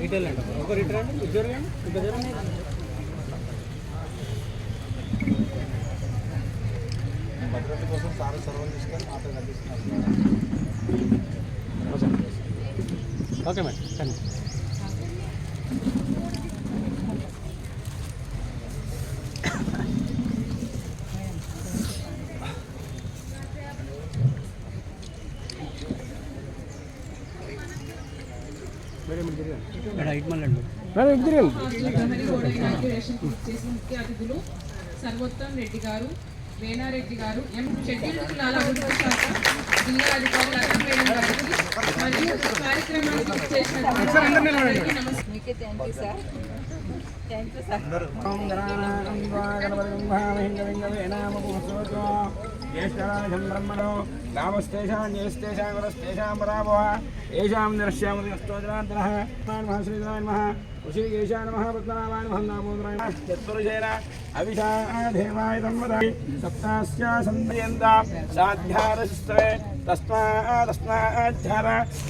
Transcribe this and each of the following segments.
Retail అండి ఒక retail అండి ఇద్దరు అండి ఇద్దరు భద్రత కోసం సార్ సర్వం తీసుకొని మాతో కనిపిస్తున్నారు ఓకే మేడం కానీ మేడం అతిథులు సర్వోత్తం రెడ్డి గారు వేణారెడ్డి గారు ఎం షెడ్యూల్ కులాల అభివృద్ధి శాఖ జిల్లా అధికారి లతా మేడం గారికి మరియు కార్యక్రమానికి చేసినటువంటి అందరికీ నమస్కారం మీకే thank you sir thank you sir ఓం గణానాం గణపతిం భామహింగవింగవేనామపుస్తోతో జ్యేష్ఠరాజం బ్రహ్మణో రామస్తేషాం జ్యేష్ఠేషాం వరస్తేషాం పరాభవ ఏషాం నిరస్యామస్తోజనాంతరः నమః శ్రీరాయ నమః ఋషికేశాయ నమః పద్మనాభాయ నమః నామోదరాయ చతుర్జేన అవిషా దేవాయ తన్మదాయ సప్తాస్య సందయంత సాధ్యారశస్త్రే తస్మా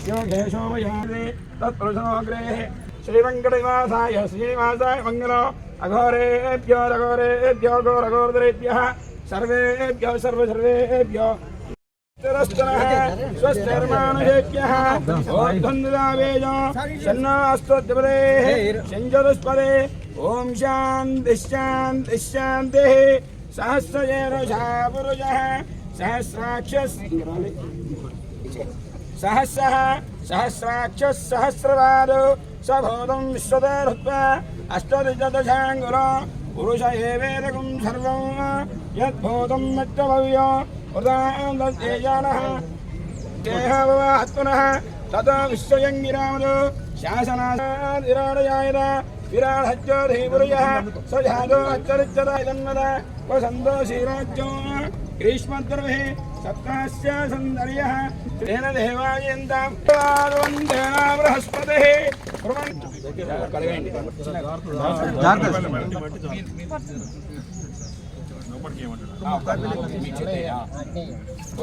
యోగేశో వయాదే తత్పురుషోగ్రేः శ్రీరంగనివాసాయ శ్రీనివాసాయ మంగళో అఘోరేభ్యో రఘోరేభ్యో ఘోరఘోరదరేభ్యः సర్వేభ్యో సర్వసర్వేభ్యో स्वस्तर्माणुजेभ्यः ओर्ध्वन्दावेजो सन्नास्तोद्यपदेः सञ्जतुष्पदे ॐ शान्तिश्शान्तिश्शान्तिः सहस्रजेरुषा पुरुषः सहस्राक्षस्रले सहस्रः सहस्राक्षः सहस्रवादो सभोदं विश्वदहृत्वा अष्टदिशदशाङ्गुलो पुरुष एवेदकं सर्वं यद्भूतं मत्तभव्य ఉదాహం తేజాన దేహవహత్వన తదో విశ్వయం గిరామదు శాసనాదిరాడయాయన విరాడహ్యో ధీపురుయ సజాదో అచ్చరిచ్చద ఇదన్వద వసంతోషీరాజ్యో గ్రీష్మద్రవే సప్తాస్య సౌందర్య తేన దేవాయంతం బృహస్పతి కలగండి ಚೌಪಟ್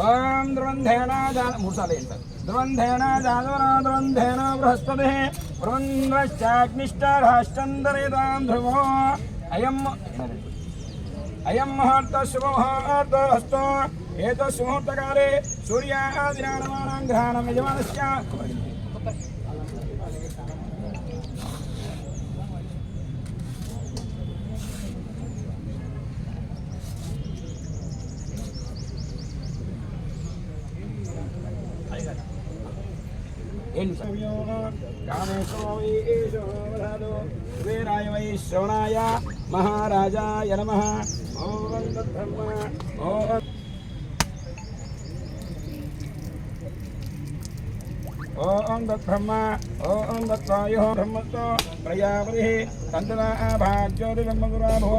ಓಂ ಧ್ರುವಂಧೇನ ಜಾಲ ಮೂರು ಸಾಲ ಏನು ಸರ್ ಧ್ರುವಂಧೇನ ಜಾಲವನ ಧ್ರುವಂಧೇನ ಬೃಹಸ್ಪತಿ ಬೃಹಂದ್ರಶ್ಚಾಗ್ನಿಷ್ಟಾರಾಶ್ಚಂದರೇದಾಂ ಧ್ರುವೋ ಅಯಂ ಅಯಂ ಮಹಾರ್ಥ ಶುಭ ಮಹಾರ್ಥ ಹಸ್ತ ಏತಸ್ಮುಹೂರ್ತಕಾಲೇ ಸೂರ್ಯಾದಿನಾಮಾನಾಂ ಗ್ರಹಣಂ ಯಜಮಾನಸ್ಯ వీరాయ వై శ్రవణాయ మహారాజాయ నమ. ఓం తద్బ్రహ్మ ఓం ఓం తద్బ్రహ్మ ఓం తత్వాయో బ్రహ్మత్వ ప్రజాపతి తంతునా భాగ్యోతిబ్రహ్మగురాభో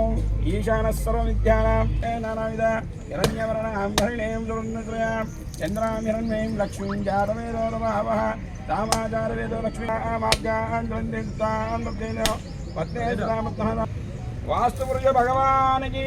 సర్వవిద్యానాం నానావిధ హిరణ్యవర్ణాం హరిణీం సువర్ణత్రయాం చంద్రాం హిరణ్మీం లక్ష్మీం జాతవేదో నమః రామాచారవేదో లక్ష్మీ మార్గాన్ పత్నే భగవానికి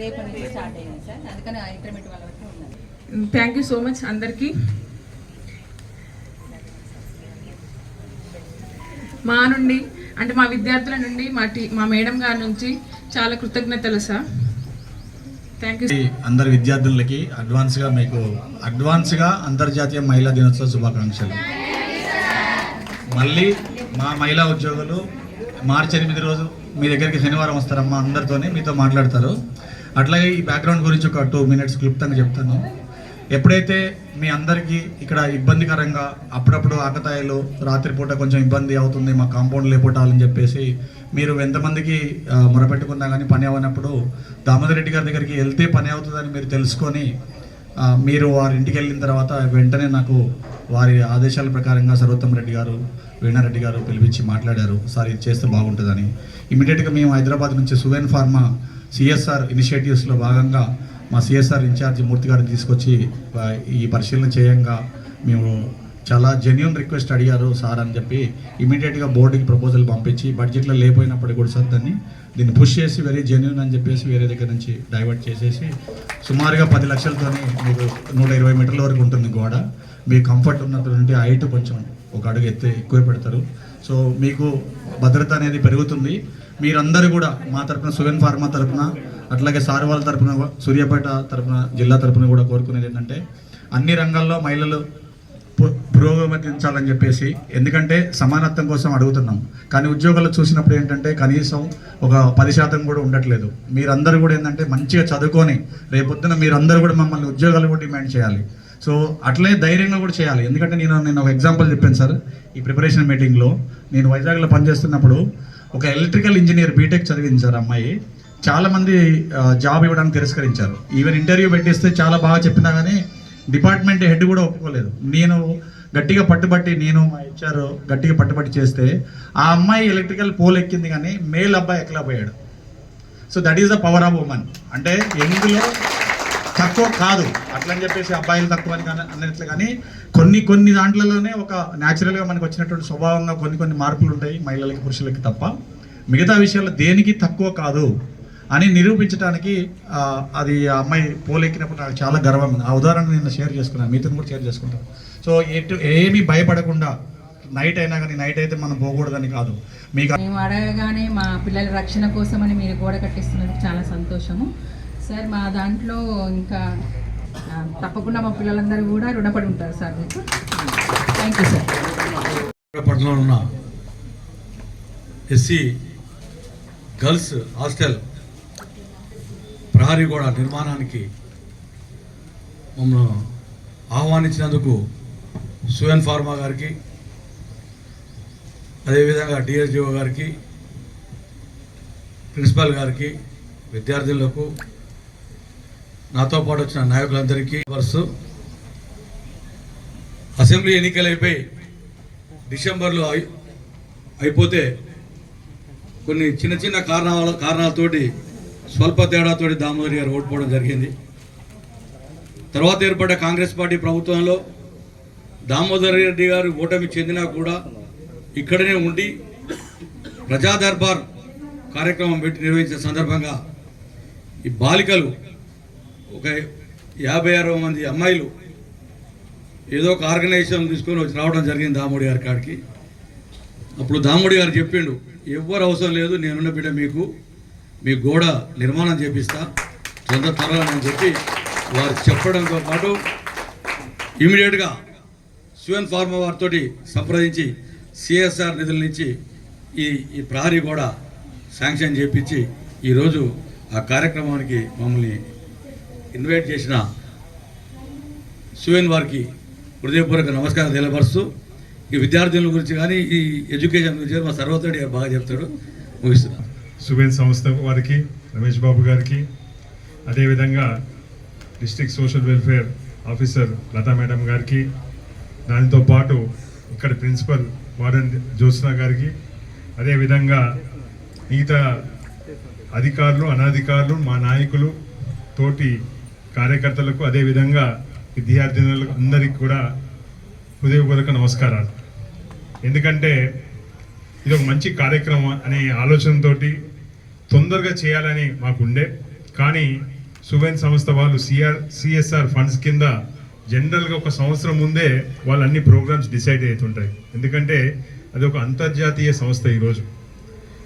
రేపు నుంచి స్టార్ట్ అయ్యింది సార్. అందుకని ఆ ఇంటర్మీడియట్ వాళ్ళ వరకు ఉన్నది థ్యాంక్ యూ సో మచ్ అందరికీ. మా నుండి అంటే మా విద్యార్థుల నుండి మా టీ మా మేడం గారి నుంచి చాలా కృతజ్ఞతలు సార్. థ్యాంక్ యూ అందరి విద్యార్థులకి అడ్వాన్స్గా మీకు అడ్వాన్స్గా అంతర్జాతీయ మహిళా దినోత్సవ శుభాకాంక్షలు. మళ్ళీ మా మహిళా ఉద్యోగులు మార్చి ఎనిమిది రోజు మీ దగ్గరికి శనివారం వస్తారమ్మా అందరితోనే మీతో మాట్లాడతారు. అట్లాగే ఈ బ్యాక్గ్రౌండ్ గురించి ఒక టూ మినిట్స్ క్లుప్తంగా చెప్తాను. ఎప్పుడైతే మీ అందరికీ ఇక్కడ ఇబ్బందికరంగా అప్పుడప్పుడు ఆకతాయిలు రాత్రిపూట కొంచెం ఇబ్బంది అవుతుంది మా కాంపౌండ్ లేపొట్టాలని చెప్పేసి మీరు ఎంతమందికి మొరపెట్టుకున్నా కానీ పని అవ్వనప్పుడు దామోదర్ రెడ్డి గారి దగ్గరికి వెళ్తే పని అవుతుందని మీరు తెలుసుకొని మీరు వారి ఇంటికి వెళ్ళిన తర్వాత వెంటనే నాకు వారి ఆదేశాల ప్రకారంగా సర్వోత్తమ్ రెడ్డి గారు వీణారెడ్డి గారు పిలిపించి మాట్లాడారు. సార్ ఇది చేస్తే బాగుంటుందని. ఇమీడియట్గా మేము హైదరాబాద్ నుంచి సువెన్ ఫార్మా సిఎస్ఆర్ ఇనిషియేటివ్స్లో భాగంగా మా సిఎస్ఆర్ ఇన్ఛార్జి మూర్తి గారిని తీసుకొచ్చి ఈ పరిశీలన చేయంగా. మేము చాలా జెన్యున్ రిక్వెస్ట్ అడిగారు సార్ అని చెప్పి ఇమీడియట్గా బోర్డుకి ప్రపోజల్ పంపించి బడ్జెట్లో లేకపోయినప్పటికీ కూడా సార్ దాన్ని దీన్ని పుష్ చేసి వెరీ జెన్యున్ అని చెప్పేసి వేరే దగ్గర నుంచి డైవర్ట్ చేసేసి సుమారుగా పది లక్షలతోనే మీకు నూట ఇరవై మీటర్ల వరకు ఉంటుంది గోడ. మీ కంఫర్ట్ ఉన్నటువంటి హైట్ కొంచెం ఒక అడుగు ఎత్తే ఎక్కువ పెడతారు. సో మీకు భద్రత అనేది పెరుగుతుంది. మీరందరూ కూడా మా తరపున సువెన్ ఫార్మా తరపున అట్లాగే సార్ వాళ్ళ తరపున సూర్యాపేట తరఫున జిల్లా తరఫున కూడా కోరుకునేది ఏంటంటే అన్ని రంగాల్లో మహిళలు పు- పురోగమించాలని చెప్పేసి ఎందుకంటే సమానత్వం కోసం అడుగుతున్నాం. కానీ ఉద్యోగాలు చూసినప్పుడు ఏంటంటే కనీసం ఒక పది శాతం కూడా ఉండట్లేదు. మీరందరూ కూడా ఏంటంటే మంచిగా చదువుకొని రేపొద్దున మీరందరూ కూడా మమ్మల్ని ఉద్యోగాలు కూడా డిమాండ్ చేయాలి. సో అట్లే ధైర్యంగా కూడా చేయాలి. ఎందుకంటే నేను నేను ఒక ఎగ్జాంపుల్ చెప్పాను సార్. ఈ ప్రిపరేషన్ మీటింగ్లో నేను వైజాగ్లో పనిచేస్తున్నప్పుడు ఒక ఎలక్ట్రికల్ ఇంజనీర్ బీటెక్ చదివింది సార్ అమ్మాయి. చాలామంది జాబ్ ఇవ్వడానికి తిరస్కరించారు. ఈవెన్ ఇంటర్వ్యూ పెట్టిస్తే చాలా బాగా చెప్పినా కానీ డిపార్ట్మెంట్ హెడ్ కూడా ఒప్పుకోలేదు. నేను గట్టిగా పట్టుబట్టి నేను మా హెచ్ఆర్ గట్టిగా పట్టుబట్టి చేస్తే ఆ అమ్మాయి ఎలక్ట్రికల్ పోల్ ఎక్కింది కానీ మేల్ అబ్బాయి ఎక్కలేకపోయాడు so that is the power of women అంటే ఎందులో తక్కువ కాదు. అట్లని చెప్పేసి అబ్బాయిలు తక్కువ అని కానీ అన్నట్లు కానీ కొన్ని కొన్ని దాంట్లలోనే ఒక న్యాచురల్గా మనకు వచ్చినటువంటి స్వభావంగా కొన్ని కొన్ని మార్పులు ఉంటాయి మహిళలకి పురుషులకి తప్ప. మిగతా విషయాల్లో దేనికి తక్కువ కాదు. అని నిరూపించడానికి అది ఆ అమ్మాయి పోలెక్కినప్పుడు నాకు చాలా గర్వం ఉంది ఆ ఉదాహరణ నేను షేర్ చేసుకున్నాను. మీతో కూడా షేర్ చేసుకుంటాను. సో ఎటు ఏమీ భయపడకుండా నైట్ అయినా కానీ నైట్ అయితే మనం పోకూడదని కాదు. మీకు మేము అడగగానే మా పిల్లల రక్షణ కోసమని మీరు గోడ కట్టిస్తున్నందుకు చాలా సంతోషము. సార్ మా దాంట్లో ఇంకా తప్పకుండా మా పిల్లలందరూ కూడా రుణపడి ఉంటారు సార్ మీకు. థ్యాంక్ యూ సార్ ఉన్న ఎస్సీ గర్ల్స్ హాస్టల్ ప్రహరీ గోడ నిర్మాణానికి మమ్మల్ని ఆహ్వానించినందుకు సుయన్ ఫార్మా గారికి అదేవిధంగా డిఎస్డిఓ గారికి ప్రిన్సిపాల్ గారికి విద్యార్థులకు నాతో పాటు వచ్చిన నాయకులందరికీ వరుసు. అసెంబ్లీ ఎన్నికలు అయిపోయి డిసెంబర్లో అయి అయిపోతే కొన్ని చిన్న చిన్న కారణాల కారణాలతోటి స్వల్ప తేడాతోటి దామోదర్ గారు ఓడిపోవడం జరిగింది. తర్వాత ఏర్పడ్డ కాంగ్రెస్ పార్టీ ప్రభుత్వంలో దామోదర్ రెడ్డి గారు ఓటమి చెందినా కూడా ఇక్కడనే ఉండి ప్రజా దర్బార్ కార్యక్రమం పెట్టి నిర్వహించిన సందర్భంగా ఈ బాలికలు ఒక యాభై అరవై మంది అమ్మాయిలు ఏదో ఒక ఆర్గనైజేషన్ తీసుకొని వచ్చి రావడం జరిగింది దామోడి గారి కాడికి. అప్పుడు దామోడి గారు చెప్పిండు ఎవ్వరు అవసరం లేదు నేనున్న బిడ్డ మీకు మీ గోడ నిర్మాణం చేపిస్తా తొందర త్వరగా అని చెప్పి వారు చెప్పడంతో పాటు ఇమీడియట్గా సువెన్ ఫార్మా వారితో సంప్రదించి సిఎస్ఆర్ నిధుల నుంచి ఈ ఈ ప్రహరీ గోడ శాంక్షన్ చేపించి ఈరోజు ఆ కార్యక్రమానికి మమ్మల్ని ఇన్వైట్ చేసిన సువేన్ వారికి హృదయపూర్వక నమస్కారం తెలియపరుస్తూ ఈ విద్యార్థుల గురించి కానీ ఈ ఎడ్యుకేషన్ గురించి మా సర్వతోడి బాగా చెప్తాడు. ముగిస్తున్నాను సువేన్ సంస్థ వారికి రమేష్ బాబు గారికి అదేవిధంగా district social welfare officer Latha madam గారికి దానితో పాటు ఇక్కడ ప్రిన్సిపల్ వార్డెన్ జ్యోత్స్న గారికి అదేవిధంగా మిగతా అధికారులు అనాధికారులు మా నాయకులు తోటి కార్యకర్తలకు అదేవిధంగా విద్యార్థినులకు అందరికీ కూడా హృదయపూర్వక నమస్కారాలు. ఎందుకంటే ఇది ఒక మంచి కార్యక్రమం అనే ఆలోచనతోటి తొందరగా చేయాలని మాకుండే. కానీ సువెన్ సంస్థ వాళ్ళు సిఆర్ సిఎస్ఆర్ ఫండ్స్ కింద జనరల్గా ఒక సంవత్సరం ముందే వాళ్ళు అన్ని ప్రోగ్రామ్స్ డిసైడ్ అవుతుంటాయి ఎందుకంటే అది ఒక అంతర్జాతీయ సంస్థ ఈరోజు.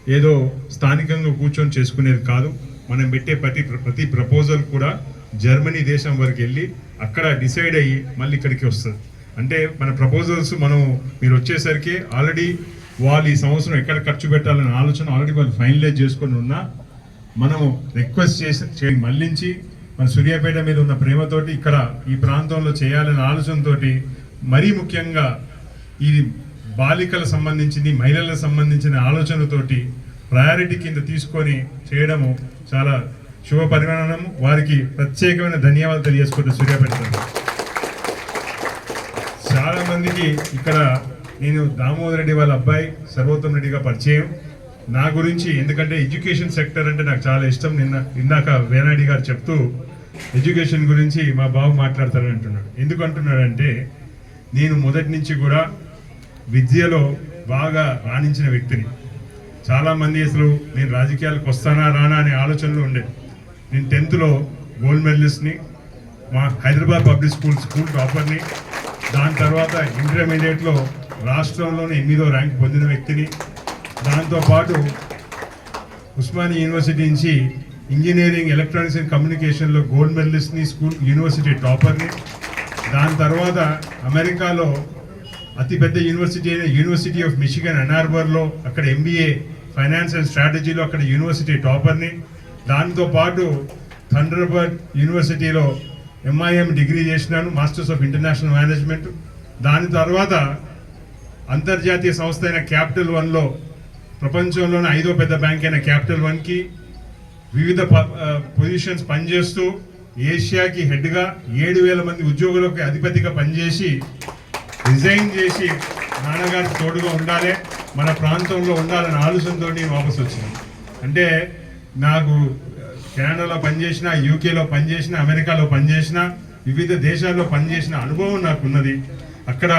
ఏదో స్థానికంగా కూర్చొని చేసుకునేది కాదు. మనం పెట్టే ప్రతి ప్రతి ప్రపోజల్ కూడా జర్మనీ దేశం వరకు వెళ్ళి అక్కడ డిసైడ్ అయ్యి మళ్ళీ ఇక్కడికి వస్తుంది. అంటే మన ప్రపోజల్స్ మనం మీరు వచ్చేసరికి ఆల్రెడీ వాళ్ళు ఈ సంవత్సరం ఎక్కడ ఖర్చు పెట్టాలనే ఆలోచన ఆల్రెడీ వాళ్ళు ఫైనలైజ్ చేసుకొని ఉన్నా మనము రిక్వెస్ట్ చేసి మళ్ళించి మన సూర్యాపేట మీద ఉన్న ప్రేమతోటి ఇక్కడ ఈ ప్రాంతంలో చేయాలనే ఆలోచనతోటి మరీ ముఖ్యంగా ఈ బాలికలకు సంబంధించింది మహిళలకు సంబంధించిన ఆలోచనతోటి ప్రయారిటీ కింద తీసుకొని చేయడము చాలా శుభ పరిమాణము వారికి ప్రత్యేకమైన ధన్యవాదాలు తెలియజేసుకుంటూ సూర్యాపేట చాలామందికి చాలా మందికి ఇక్కడ నేను దామోదర్ రెడ్డి వాళ్ళ అబ్బాయి సర్వోత్తమ్ రెడ్డిగా పరిచయం. నా గురించి ఎందుకంటే ఎడ్యుకేషన్ సెక్టర్ అంటే నాకు చాలా ఇష్టం. నిన్న ఇందాక వేనాయుడి గారు చెప్తూ ఎడ్యుకేషన్ గురించి మా బాబు మాట్లాడతారని అంటున్నాడు. ఎందుకు అంటున్నాడంటే నేను మొదటి నుంచి కూడా విద్యలో బాగా రాణించిన వ్యక్తిని. చాలామంది అసలు నేను రాజకీయాలకు వస్తానా రానా అనే ఆలోచనలు ఉండే. నేను టెన్త్లో గోల్డ్ మెడలిస్ట్ని మా హైదరాబాద్ పబ్లిక్ స్కూల్ స్కూల్ టాపర్ని దాని తర్వాత ఇంటర్మీడియట్లో రాష్ట్రంలోనే ఎనిమిదో ర్యాంక్ పొందిన వ్యక్తిని. దాంతోపాటు ఉస్మానియా యూనివర్సిటీ నుంచి ఇంజనీరింగ్ ఎలక్ట్రానిక్స్ అండ్ కమ్యూనికేషన్లో గోల్డ్ మెడలిస్ట్ని స్కూల్ యూనివర్సిటీ టాపర్ని. దాని తర్వాత అమెరికాలో అతిపెద్ద యూనివర్సిటీ అయిన యూనివర్సిటీ ఆఫ్ మిషిగన్ అనార్బర్లో అక్కడ ఎంబీఏ ఫైనాన్స్ అండ్ స్ట్రాటజీలో అక్కడ యూనివర్సిటీ టాపర్ని. దాంతోపాటు థండర్బర్డ్ యూనివర్సిటీలో ఎంఐఎం డిగ్రీ చేసినాను మాస్టర్స్ ఆఫ్ ఇంటర్నేషనల్ మేనేజ్మెంట్. దాని తర్వాత అంతర్జాతీయ సంస్థ అయిన క్యాపిటల్ వన్లో ప్రపంచంలోనే ఐదో పెద్ద బ్యాంక్ అయిన క్యాపిటల్ వన్కి వివిధ పొజిషన్స్ పనిచేస్తూ ఏషియాకి హెడ్గా ఏడు వేల మంది ఉద్యోగులకు అధిపతిగా పనిచేసి రిజైన్ చేసి నాన్నగారికి తోడుగా ఉండాలి మన ప్రాంతంలో ఉండాలనే ఆలోచనతో నేను వచ్చింది అంటే నాకు కెనడాలో పనిచేసిన యూకేలో పనిచేసిన అమెరికాలో పనిచేసిన వివిధ దేశాల్లో పనిచేసిన అనుభవం నాకు ఉన్నది అక్కడ